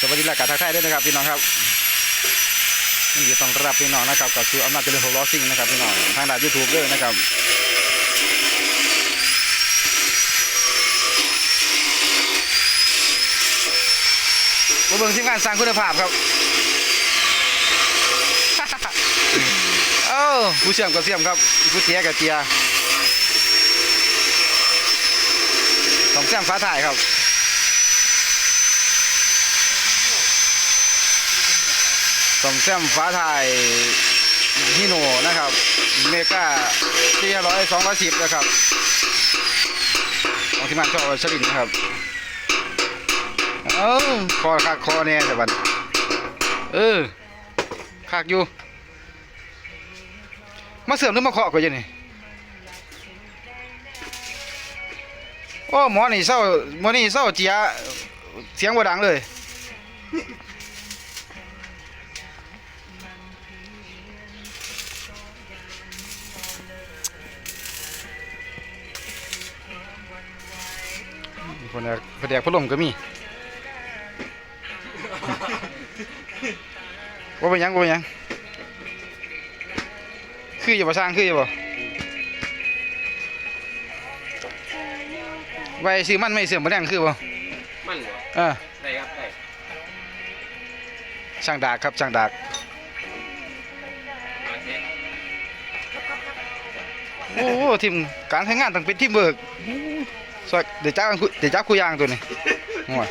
สวัสดีและกาทักทายด้วยนะครับพี่น้องครับนดีต้อนรับพี่น้องนะครับกับสู่อำนาจเจริญโฮลอซิงนะครับพี่น้องทางด้านยูทูบด้วยนะครับมาเบิ่งทีมงานสร้างคุณภาพครับเอ้าผู้เชื่อมก็เชื่อมครับผู้เตียก็เตียสองเชื่อมฟ้าถ่ายครับ สมแซมฟ้าไทยฮิโนนะครับ เมกาที่ร้อยสองร้อยสิบนะครับของที่มันชอบชลินนะครับเออคอคักคอเนี่ยแต่บันเออคักอยู่ มาเสริมหรือมาเคาะก็ยังนี่โอ้หมอนี่เศร้าหมอนี่เศร้าเจียเสียงบ่ดังเลย คนแดกคนแดกพัดลมก็มีว่าเป็นหยังว่าเป็นหยัง คืออยู่บ่สร้างคืออยู่บ่ไว้ซื้อมันไม่เสื่อมบ่แดงคือบ่มันเหรอเออได้ครับได้ช่างดากครับช่างดากมาเช็คโอ้โหทีมการทำงานต้องเป็นทีมเบิร์ก สวัสดีเดี๋ยวจ้าคุเดี๋ยวจ้าคุยยางตัวนี้โอ้ย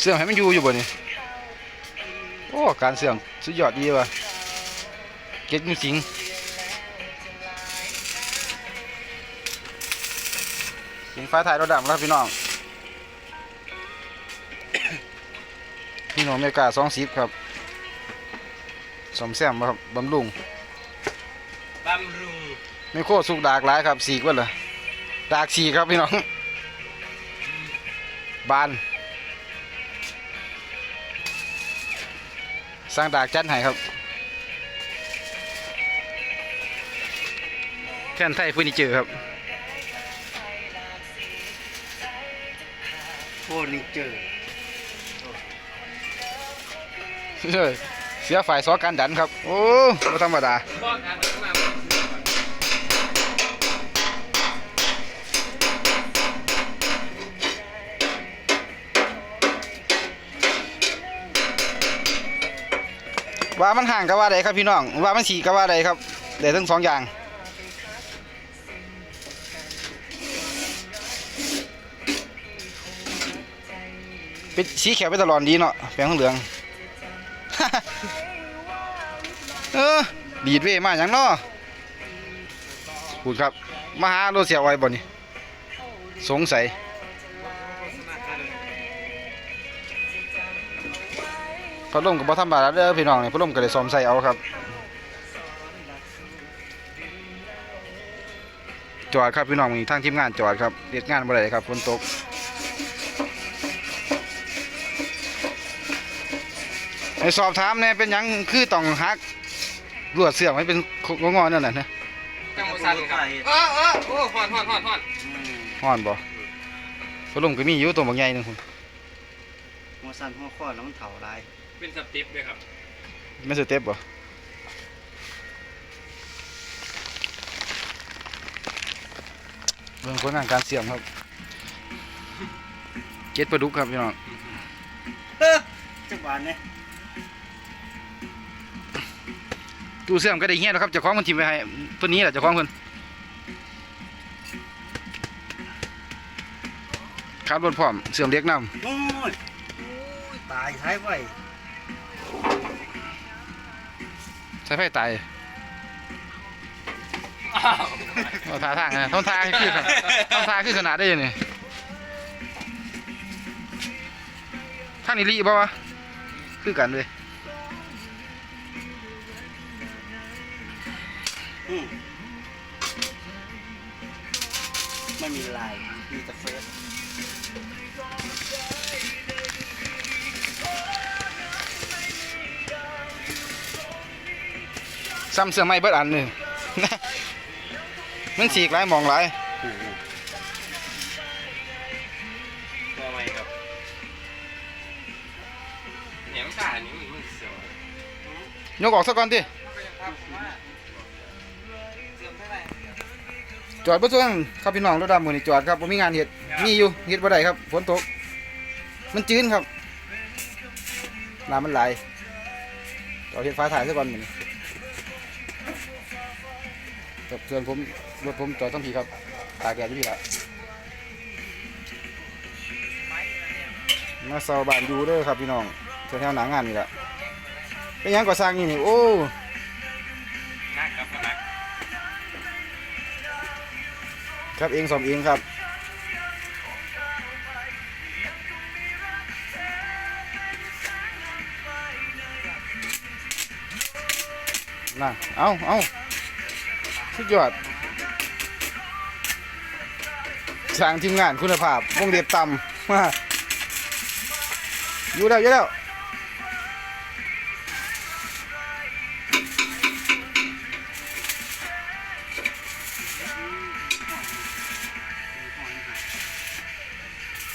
เสื่อมให้มันอยู่อยู่บ่นี่โอ้ การเสื่อมสุดยอดดีว่ะ เก็ตมือสิงสิงฟ้าถ่ายเราดำครับพี่น้อง พี่น้องอเมริกาสองสิบครับสมแซมครับบำรุงบำรุงไม่โคตรสุกดากหลายครับสีกว่าเลยดากสีครับพี่น้อง บานสร้างดากจันให้ครับ แท่นไทยเฟอร์นิเจอร์ครับโฟนิเจอร์เฮ้ยเสียฝ่ายซอการดันครับ โอ้ไม่ธรรมดาป้องกันมาว่ามันห่างกับว่าใดครับพี่น้องว่ามันสีกับว่าใดครับได้ทั้งสองอย่าง เป็นสีเขียวไปตลอดดีเนาะแปลงทองเหลือง เออดีดเว้มาอย่างเนาะพูดครับ มาหาโรเสียไว้บ่นี่สงสัยพัดลมกับบ่ธรรมดาเด้อพี่น้องเนี่ยพัดลมก็ได้ซ่อมใส่เอาครับจอดครับพี่น้องมีทางทีมงานจอดครับเฮ็ดงานบ่ได้ครับฝนตก ให้สอบถามแหน่เป็นหยังคือต้องหักลวดเสื่อมให้เป็นงอๆนั่นน่ะนะจังหวัดสันครับเออเออโอ้ฮอนฮอนฮอนฮอนฮ้อนบ่พัดลมก็มีอยู่ตัวบักใหญ่หนึงพุ่นหัวสั่นหัวข้อแล้วมันเถาลายเป็นสติปด้วยครับไม่สเต็ปบ่เบิ่งผลงานการเสี่ยมครับ เก็ดปลาดุกครับพี่น้อง จังหวะเนี่ย ตู้เสื่อมก็ได้เงี้ยแล้วครับเจะคล้าของมันทิมไว้ให้ตัวนี้แหละเจะคล้าของเพิ่นขับรถพร้อมเสื่อมเล็กนโอ้ยโอ้ยตายท้ายไว้ำใช้ไฟตายเอาท่าทางนะทำท่าคือทำท่าคือขนาดได้ยังไงท่านอิลีบ่วะคือกันเลย ไม่มีลายมีแต่เฟซซ้ำเสื้อไหม่เบิดอันหนึงมันสีกหลายหมองหลายตัวใหม่ครับเหนียมตาอันนี้มันมันเสียวยกออกซะก่อนติ จอดบ่ซ่วงครับพี่น้องรถดำมื้อนี้จอดครับบ่มีงานเฮ็ดมีอยู่เฮ็ดบ่ได้ครับฝนตก มันจืนครับน้ำมันไหลจอดเฮ็ดฟ้าถ่ายซะก่อนมื้อนี้กับส่วนผมรถผมจอดต้องพี่ครับตากแดดอยู่พี่ละมาเซาบ้านอยู่เด้อครับพี่น้องแถวๆหน้างานนี่ล่ะเป็นหยังก่อสร้างนี่นี่โอ้ ครับเองสอมเองครับน่ะเอาเอาสุดยอดสร้างทีมงานคุณภาพวงเด็บต่ำมาอยู่แล้วอยู่แล้ว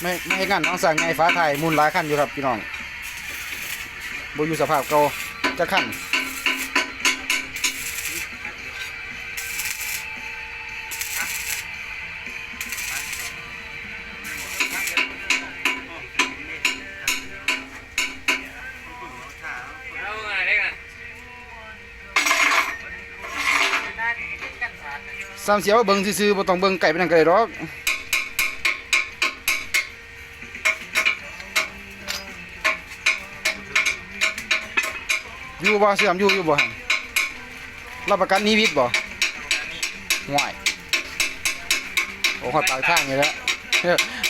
ไม่ไม่ให้งานน้องสั่งไงฟ้าไทยมูลหลายขั้นอยู่ครับพี่น้องบอยู่สภาพเก่าจะขั้นเอาไงได้กันซ้ำเสียวเบิ่งซื่อๆบ่ต้องเบิ่งไก่ไปนั่นก็ได้ดอก บ่เสื่อมอยู่อยู่บ่หั่นรับประกันนิวิตบ่ห่วยโอ้ฮอดปากทางเลยแล้ว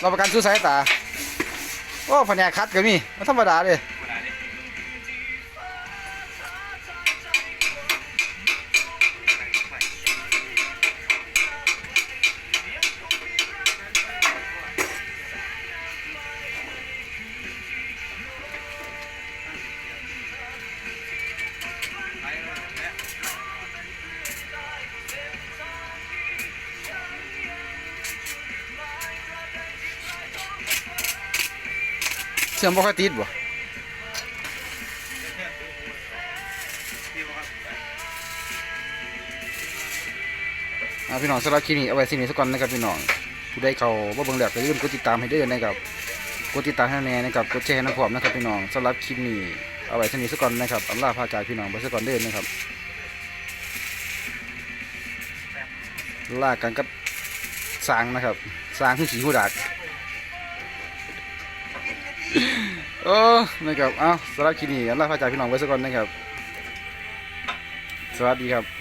รับประกันสู้สายตา โอ้แผนกคัดก็มีบ่ธรรมดาเลย สื่อมบ่ค่อยติดบ่อ่าพี่น้องสำหรับคลิปนี้เอาไว้สิ่นี้สักก่อนนะครับพี่น้องผู้ใดเขาบ่เบิ่งแล้วก็อย่าลืมกดติดตามให้ด้อนะครับกดติดตามให้แน่นะครับกดแชร์น้ำพร้อมนะครับพี่น้องสำหรับคลิปนี้เอาไว้สิ่นี้สักก่อนนะครับอัลลาพาจากพี่น้องไปสักก่อนเด้อนะครับลากันกับสร้างนะครับสร้างคือขี่หูดัก เออนะครับ เอ้าสำหรับคลิปนี้อัลลาพาจากพี่น้องไปสักก่อนนะครับ สวัสดีครับ